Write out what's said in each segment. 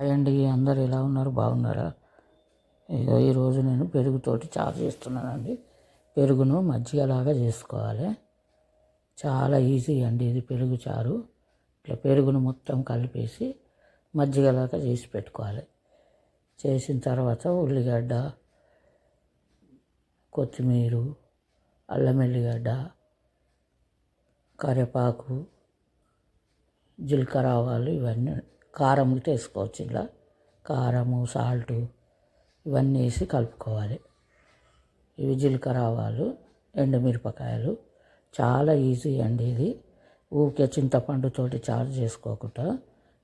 Hi అండి అందరు ఎలా ఉన్నారు? బాగున్నారా? ఇగో ఈరోజు నేను పెరుగుతోటి చారు చేస్తున్నానండి. పెరుగును మజ్జిగలాగా చేసుకోవాలి. చాలా ఈజీ అండి ఇది పెరుగు చారు. ఇట్లా పెరుగును మొత్తం కలిపేసి మజ్జిగలాగా చేసి పెట్టుకోవాలి. చేసిన తర్వాత ఉల్లిగడ్డ కొత్తిమీర అల్లం ఎల్లిగడ్డ కరివేపాకు జీలకర్ర ఆవాలు ఇవన్నీ కారం గిట్ట వేసుకోవచ్చు ఇలా. కారము సాల్ట్ ఇవన్నీ వేసి కలుపుకోవాలి. ఇవి జీలకర్ర ఆవాలు ఎండుమిరపకాయలు. చాలా ఈజీ అండి ఇది. ఊరికే చింతపండుతోటి చారు చేసుకోకుండా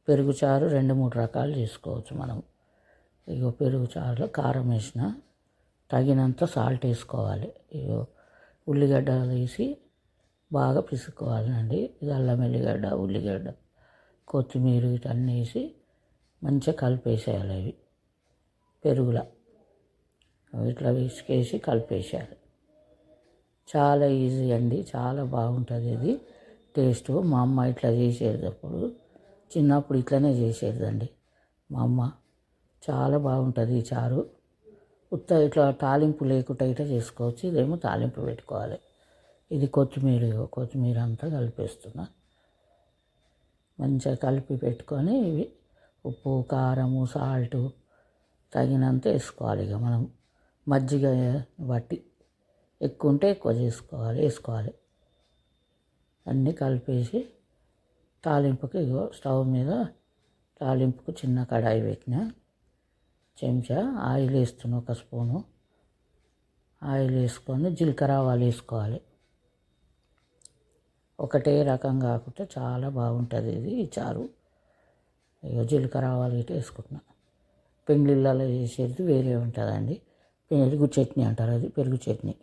పెరుగు చారు రెండు మూడు రకాలు చేసుకోవచ్చు మనం. ఇగో పెరుగు చారులో కారం వేసిన తగినంత సాల్ట్ వేసుకోవాలి. ఇగో ఉల్లిగడ్డలు వేసి బాగా పిసుకోవాలండి ఇది అల్లం ఎల్లిగడ్డ ఉల్లిగడ్డ. కొత్తిమీర ఇటన్నీ వేసి మంచిగా కలిపేసేయాలి అవి. పెరుగుల. ఇట్లా విసికేసి కలిపేసేయాలి. చాలా ఈజీ అండి చాలా బాగుంటుంది ఇది టేస్ట్ మా అమ్మ ఇట్లా చేసేటప్పుడు చిన్నప్పుడు ఇట్లనే చేసేదండి. మా అమ్మ చాలా బాగుంటుంది ఈ చారు. ఉత్త ఇట్లా తాలింపు లేకుండా ఇట్లా చేసుకోవచ్చు ఇదేమో తాలింపు పెట్టుకోవాలి. ఇది కొత్తిమీర కొత్తిమీర అంతా కలిపేస్తున్నా. మంచిగా కలిపి పెట్టుకొని ఇవి ఉప్పు కారము సాల్ట్ తగినంత వేసుకోవాలి ఇక మనం. మజ్జిగ బట్టి ఎక్కువ ఉంటే ఎక్కువ చేసుకోవాలి వేసుకోవాలి. అన్నీ కలిపేసి తాలింపుకి ఇగో స్టవ్ మీద తాలింపుకు చిన్న కడాయి పెట్టిన. చెంచా ఆయిల్ వేస్తున్నా ఒక స్పూను. ఆయిల్ వేసుకొని జీలకర్ర ఆవాలు వేసుకోవాలి. ఒకటే రకం కాకుండా చాలా బాగుంటుంది ఇది ఈ చారు. ఇక జీలకర్ర ఆవాలు ఇటు వేసుకుంటున్నా. పెండ్లిళ్ళలో చేసేది వేరే ఉంటుందండి. పెరుగు చట్నీ అంటారు అది పెరుగు చట్నీ.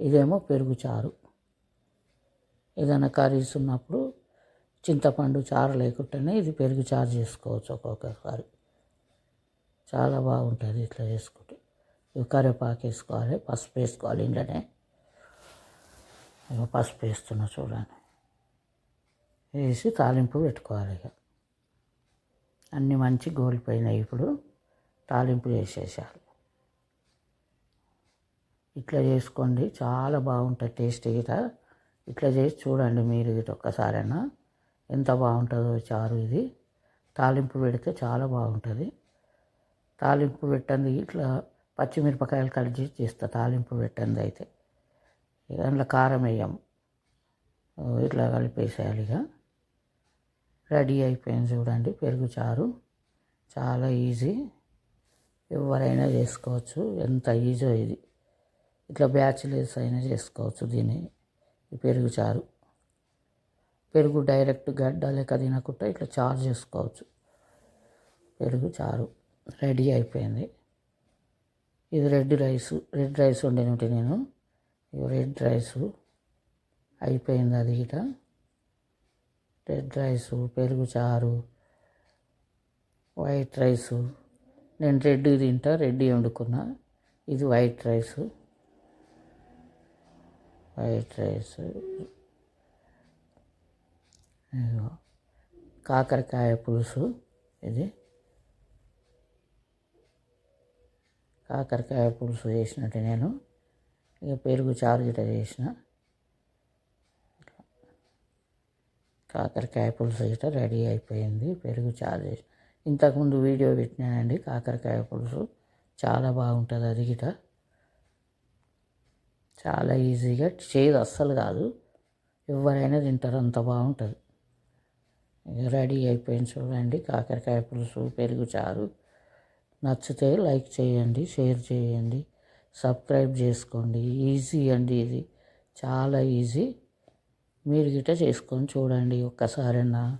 ఇదేమో పెరుగు చారు. ఏదైనా కర్రీస్ ఉన్నప్పుడు చింతపండు చారు లేకుండానే ఇది పెరుగు చారు చేసుకోవచ్చు ఒక్కొక్కసారి. చాలా బాగుంటుంది ఇట్లా చేసుకుంటే. కరివేపాకు వేసుకోవాలి పసుపు వేసుకోవాలి ఇంట్లోనే ఇక పసుపు వేస్తున్నా చూడండి. వేసి తాలింపు పెట్టుకోవాలి ఇక. అన్నీ మంచి గోలిపోయినాయి ఇప్పుడు. తాలింపు చేసేసారు ఇట్లా చేసుకోండి చాలా బాగుంటుంది టేస్ట్ గిట. ఇట్లా చేసి చూడండి మీరు గిట ఒక్కసారైనా. ఎంత బాగుంటుందో చారు ఇది. తాలింపు పెడితే చాలా బాగుంటుంది. తాలింపు పెట్టండి ఇట్లా పచ్చిమిరపకాయలు కట్ చేసి చేస్తా తాలింపు పెట్టండి అయితే. దాంట్లో కారం వేయం ఇట్లా కలిపేసేయాలి ఇక. రెడీ అయిపోయింది చూడండి పెరుగు చారు. చాలా ఈజీ. ఎవరైనా చేసుకోవచ్చు. ఎంత ఈజీ ఇది. ఇట్లా బ్యాచిలర్స్ అయినా చేసుకోవచ్చు దీన్ని ఈ పెరుగు చారు. పెరుగు డైరెక్ట్ గడ్డ లెక్క తినకుండా ఇట్లా చారు చేసుకోవచ్చు. పెరుగు చారు రెడీ అయిపోయింది. ఇది రెడ్ రైస్ రెడ్ రైస్ వండినట్టు నేను. రెడ్ రైసు అయిపోయింది అది ఇట. రెడ్ రైస్ పెరుగు చారు వైట్ రైస్. నేను రెడ్ తింటా రెడ్ వండుకున్నా. ఇది వైట్ రైస్. White rice. కాకరకాయ పులుసు ఇది. కాకరకాయ పులుసు చేసినట్టు నేను. ఇక పెరుగు చారు గిట్ట చేసిన. కాకరకాయ పులుసు గిట్ట రెడీ అయిపోయింది పెరుగు చారు చేసిన. ఇంతకుముందు వీడియో పెట్టినానండి కాకరకాయ పులుసు. చాలా బాగుంటుంది అది గిట చాలా ఈజీగా చేయదు అస్సలు కాదు. ఎవరైనా తింటారు అంత బాగుంటుంది. రెడీ అయిపోయింది చూడండి కాకరకాయ పులుసు పెరుగు చారు. నచ్చితే లైక్ చేయండి షేర్ చేయండి. సబ్స్క్రైబ్ చేసుకోండి. ఈజీ అండి ఇది. చాలా ఈజీ. మీరు గిట్ట చేసుకొని చూడండి ఒక్కసారైనా.